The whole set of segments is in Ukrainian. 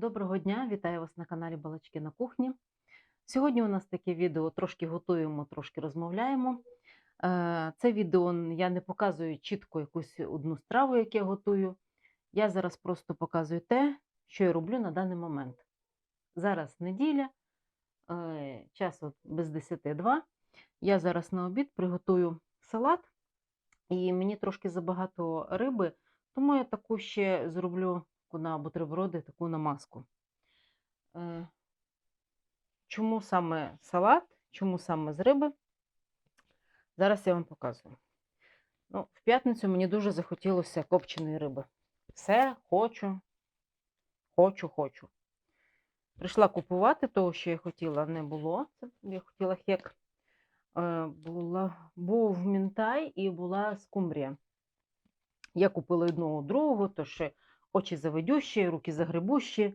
Доброго дня, вітаю вас на каналі Балачки на кухні. Сьогодні у нас таке відео трошки готуємо, трошки розмовляємо. Е, Це відео я не показую чітко якусь одну страву, яку я готую. Я зараз просто показую те, що я роблю на даний момент. Зараз неділя, е, час от без 10-2. Я зараз на обід приготую салат, і мені трошки забагато риби, тому я таку ще зроблю таку на бутерброди, таку намазку. Е, Чому саме салат, чому саме з риби? Зараз я вам показую. Ну, в п'ятницю мені дуже захотілося копченої риби. Все, хочу, хочу, хочу. Прийшла купувати того, що я хотіла, не було. Я хотіла хек. Е, була, був мінтай і була скумбрія. Я купила одного другого, то ще очі заведющі, руки загребущі.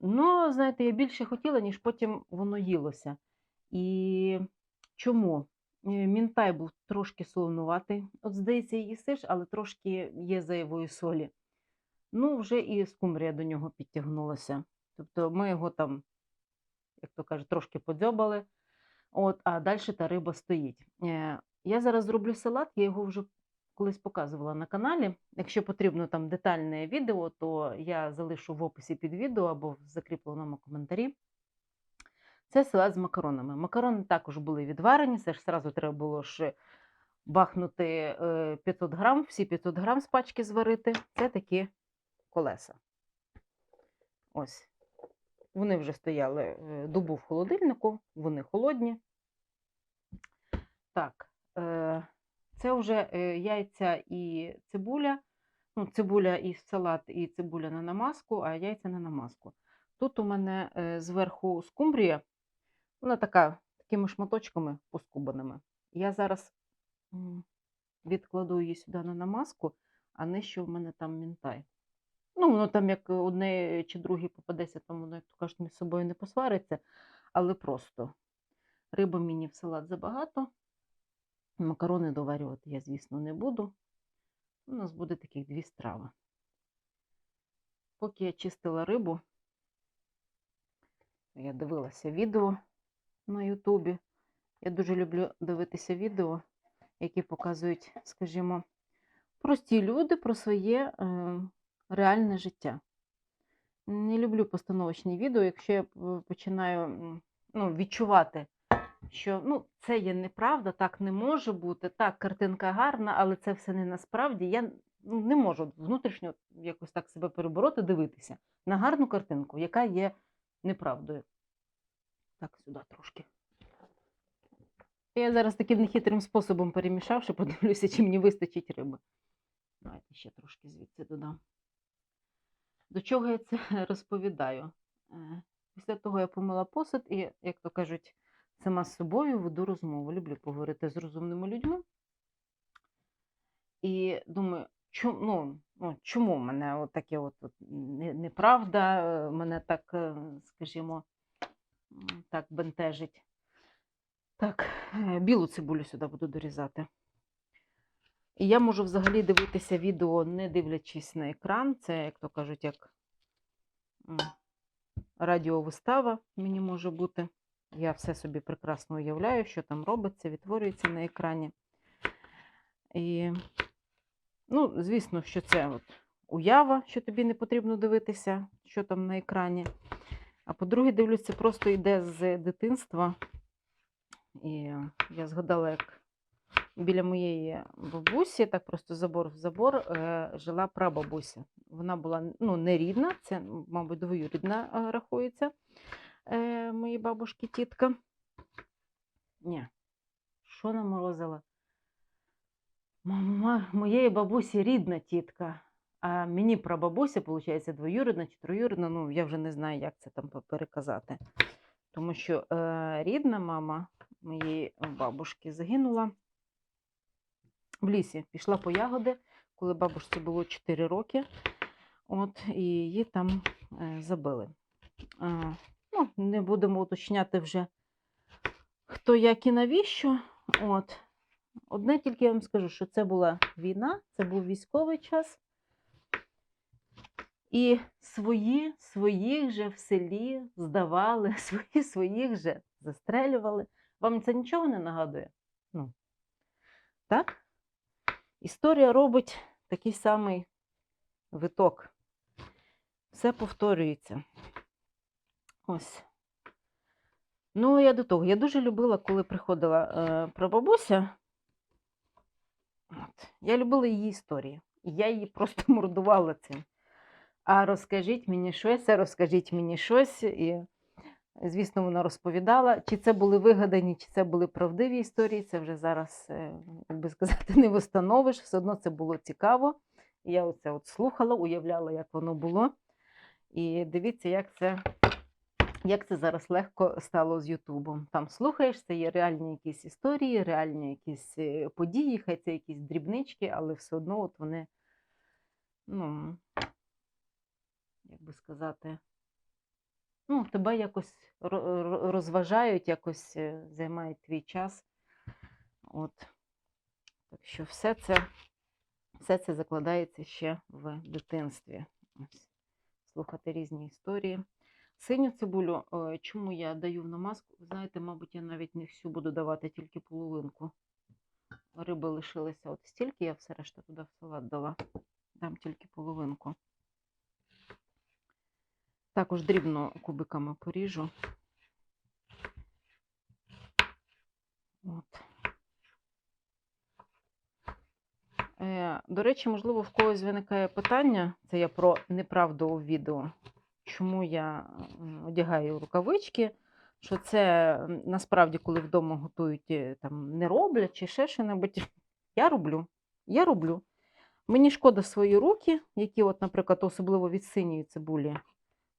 Ну, знаєте, я більше хотіла, ніж потім воно їлося. І чому? Е, Мінтай був трошки солонуватий. От, здається, їсиш, але трошки є зайвої солі. Ну, вже і скумбрія до нього підтягнулася. Тобто ми його там, як то кажуть, трошки подзьобали. От, а далі та риба стоїть. Е, Я зараз зроблю салат, я його вже колись показувала на каналі. Якщо потрібно там детальне відео, то я залишу в описі під відео або в закріпленому коментарі. Це салат з макаронами. Макарони також були відварені, це ж сразу треба було ж бахнути е, 500 грам, всі 500 грам з пачки зварити. Це такі колеса. Ось. Вони вже стояли е, добу в холодильнику, вони холодні. Так, е, це вже е, яйця і цибуля. Ну, цибуля і салат, і цибуля на намазку, а яйця на намазку. Тут у мене е, зверху скумбрія, вона така, такими шматочками поскубаними. Я зараз відкладу її сюди на намазку, а нижче в мене там мінтай. Ну, воно там як одне чи друге попадеться, там воно, як то кажуть, між собою не посвариться, але просто риби мені в салат забагато. Макарони доварювати я, звісно, не буду. У нас буде таких дві страви. Поки я чистила рибу, я дивилася відео на Ютубі. Я дуже люблю дивитися відео, які показують, скажімо, прості люди про своє е, реальне життя. Не люблю постановочні відео, якщо я починаю ну, відчувати, що ну, це є неправда, так не може бути, так, картинка гарна, але це все не насправді. Я ну, не можу внутрішньо якось так себе перебороти, дивитися на гарну картинку, яка є неправдою. Так, сюди трошки. Я зараз таким нехитрим способом перемішавши, подивлюся, чи мені вистачить риби. Давайте ще трошки звідси додам. До чого я це розповідаю? Е, Після того я помила посуд і, як то кажуть, сама з собою веду розмову. Люблю поговорити з розумними людьми. І думаю, чому, ну, ну, чому мене таке от, от неправда, е, мене так, е, скажімо, так бентежить. Так, е, білу цибулю сюди буду дорізати. І я можу взагалі дивитися відео, не дивлячись на екран. Це, як то кажуть, як радіовистава мені може бути. Я все собі прекрасно уявляю, що там робиться, відтворюється на екрані. І, ну, звісно, що це от уява, що тобі не потрібно дивитися, що там на екрані. А по-друге, дивлюся, просто йде з дитинства. І я згадала, як біля моєї бабусі, так просто забор в забор, е, жила прабабуся. Вона була ну, не рідна, це, мабуть, двоюрідна е, рахується е, моїй бабушки тітка. Ні, що наморозила? Мама, моєї бабусі рідна тітка, а мені прабабуся, виходить, двоюрідна чи троюрідна, ну я вже не знаю, як це там переказати. Тому що е, рідна мама моєї бабушки загинула в лісі. Пішла по ягоди, коли бабушці було 4 роки. От, і її там е, забили. Е, ну, не будемо уточняти вже, хто як і навіщо. От. Одне тільки я вам скажу, що це була війна, це був військовий час. І свої своїх же в селі здавали, свої своїх же застрелювали. Вам це нічого не нагадує? Ну, так? Історія робить такий самий виток. Все повторюється. Ось. Ну, я до того. Я дуже любила, коли приходила е, прабабуся. От. Я любила її історії. Я її просто мордувала цим. А розкажіть мені щось, а розкажіть мені щось. І, звісно, вона розповідала, чи це були вигадані, чи це були правдиві історії. Це вже зараз, е, як би сказати, не встановиш. Все одно це було цікаво. Я оце от слухала, уявляла, як воно було. І дивіться, як це, як це зараз легко стало з Ютубом. Там слухаєш, це є реальні якісь історії, реальні якісь е, події, хай це якісь дрібнички, але все одно от вони, ну, як би сказати, ну, тебе якось ро- ро- розважають, якось е, займають твій час. От. Так що все це, все це закладається ще в дитинстві. Ось. Слухати різні історії. Синю цибулю, е, чому я даю в намазку? Знаєте, мабуть, я навіть не всю буду давати, тільки половинку. Риби лишилися от стільки, я все решта туди в салат дала. Дам тільки половинку. Також дрібно кубиками поріжу. От. Е, До речі, можливо, в когось виникає питання, це я про неправду у відео, чому я одягаю рукавички, що це насправді, коли вдома готують, е, там не роблять чи ще що-небудь. Я роблю. Я роблю. Мені шкода свої руки, які, от, наприклад, особливо від синьої цибулі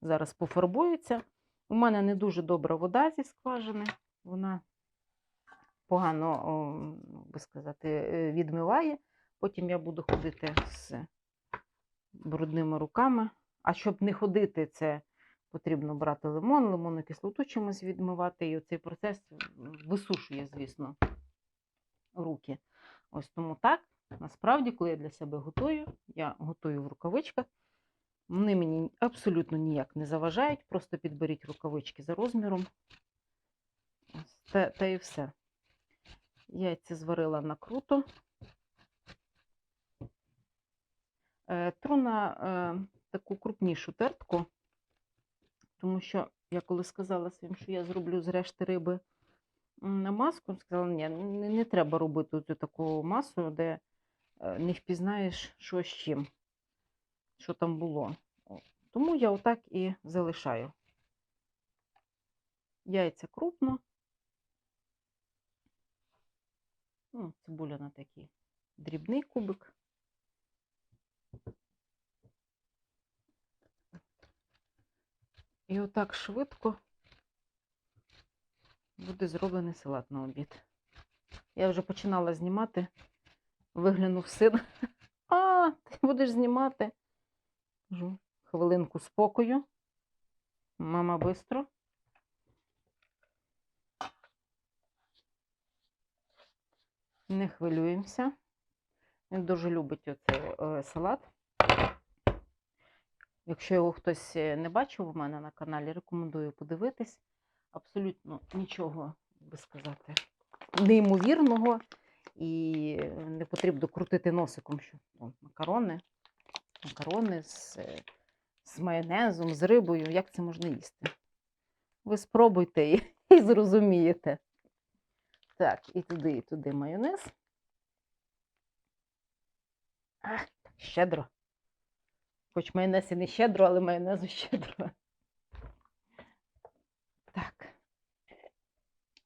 зараз пофарбуються. У мене не дуже добра вода зі скважини. Вона погано, о, би сказати, е, відмиває. Потім я буду ходити з брудними руками. А щоб не ходити, це потрібно брати лимон, лимонну кислоту чимось відмивати. І оцей процес висушує, звісно, руки. Ось тому так. Насправді, коли я для себе готую, я готую в рукавичках. Вони мені абсолютно ніяк не заважають. Просто підберіть рукавички за розміром. Та, та і все. Яйця зварила накруто. Е, Тру на е, таку крупнішу тертку, тому що я коли сказала своїм, що я зроблю з решти риби м, намазку, сказала, ні, не, не треба робити цю таку масу, де е, не впізнаєш, що з чим, що там було. Тому я отак і залишаю. Яйця крупно. Ну, цибуля на такий дрібний кубик. І отак швидко буде зроблений салат на обід. Я вже починала знімати, виглянув син. А, ти будеш знімати. Хвилинку спокою. Мама бистро. Не хвилюємося. Він дуже любить оцей е, салат. Якщо його хтось е, не бачив у мене на каналі, рекомендую подивитись. Абсолютно нічого, би сказати, неймовірного. І не потрібно крутити носиком, що ну, макарони, макарони з, е, з майонезом, з рибою. Як це можна їсти? Ви спробуйте і, і зрозумієте. Так, і туди, і туди майонез. А, так щедро. Хоч майонез і не щедро, але майонезу щедро. Так.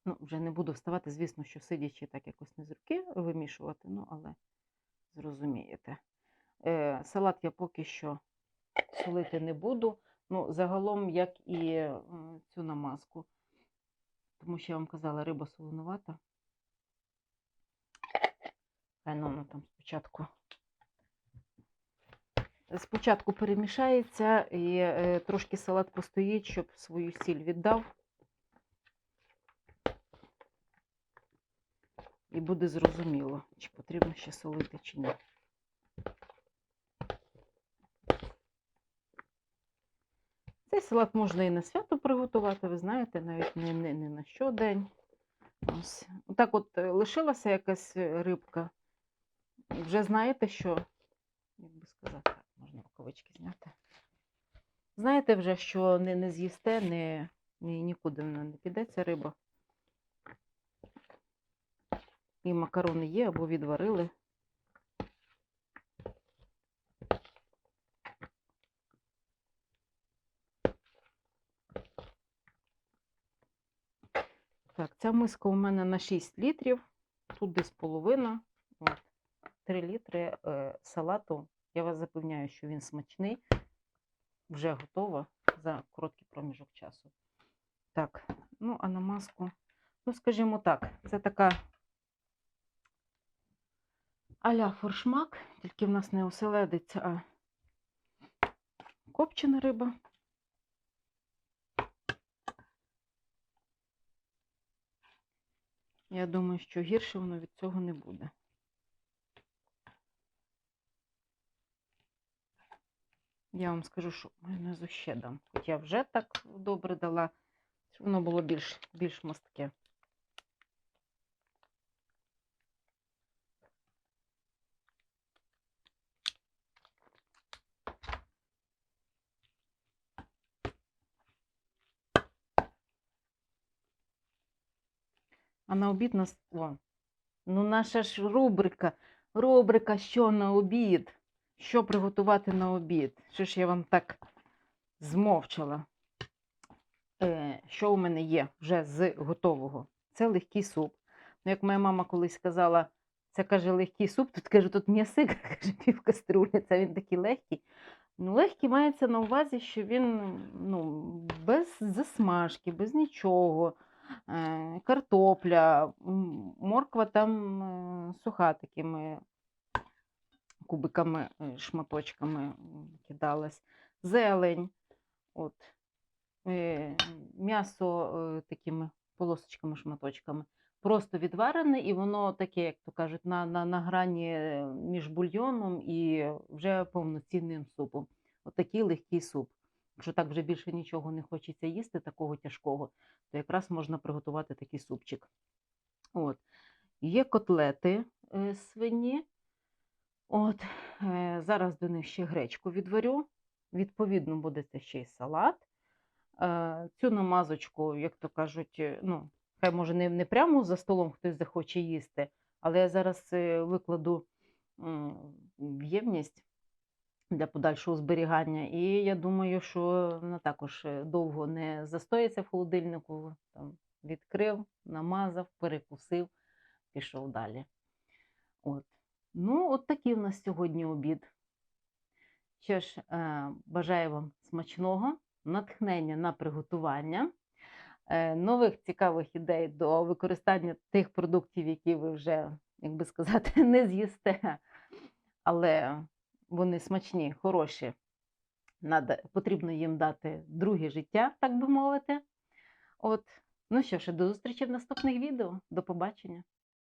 Ну, вже не буду вставати, звісно, що сидячи так якось не з руки вимішувати, ну, але зрозумієте. Е, салат я поки що солити не буду. Ну, загалом, як і е, цю намазку. Тому що я вам казала, риба солонувата. Хай ну, ну там спочатку. Спочатку перемішається і е, трошки салат постоїть, щоб свою сіль віддав. І буде зрозуміло, чи потрібно ще солити, чи ні. Цей салат можна і на свято приготувати, ви знаєте, навіть не, не, не на щодень. Ось. Так от е, лишилася якась е, рибка. Вже знаєте, що, як би сказати, рукавички зняти. Знаєте вже, що не, не з'їсте, не, ні, нікуди вона не піде ця риба. І макарони є або відварили. Так, ця миска у мене на 6 літрів, тут десь половина. От. 3 літри е, салату. Я вас запевняю, що він смачний. Вже готова за короткий проміжок часу. Так, ну а на маску, ну, скажімо так, це така аля форшмак, тільки в нас не оселедець, а копчена риба. Я думаю, що гірше воно від цього не буде. Я вам скажу, що майонезу ще дам. Хоч я вже так добре дала, щоб воно було більш, більш мастке. А на обід нас. О, ну наша ж рубрика. Рубрика, що на обід? Що приготувати на обід? Що ж я вам так змовчала? Е, що у мене є вже з готового? Це легкий суп. Ну, як моя мама колись сказала, це каже легкий суп, тут каже, тут м'ясик, каже, пів каструлі, це він такий легкий. Ну, легкий мається на увазі, що він ну, без засмажки, без нічого. Е, Картопля, морква там е, суха такими кубиками, е, шматочками кидалась, зелень, от, е, м'ясо е, такими полосочками, шматочками. Просто відварене, і воно таке, як то кажуть, на, на, на грані між бульйоном і вже повноцінним супом. От такий легкий суп. Якщо так вже більше нічого не хочеться їсти, такого тяжкого, то якраз можна приготувати такий супчик. От. Є котлети свині. От, е, зараз до них ще гречку відварю. Відповідно, буде це ще й салат. Е, цю намазочку, як то кажуть, е, ну, хай може не, не прямо за столом хтось захоче їсти, але я зараз викладу в ємність для подальшого зберігання. І я думаю, що вона також довго не застоїться в холодильнику. Там, відкрив, намазав, перекусив, пішов далі. От. Ну, от такий в нас сьогодні обід. Що ж, е, бажаю вам смачного, натхнення на приготування, е, нових цікавих ідей до використання тих продуктів, які ви вже, як би сказати, не з'їсте, але вони смачні, хороші. Надо, потрібно їм дати друге життя, так би мовити. От. Ну що ж, до зустрічі в наступних відео. До побачення.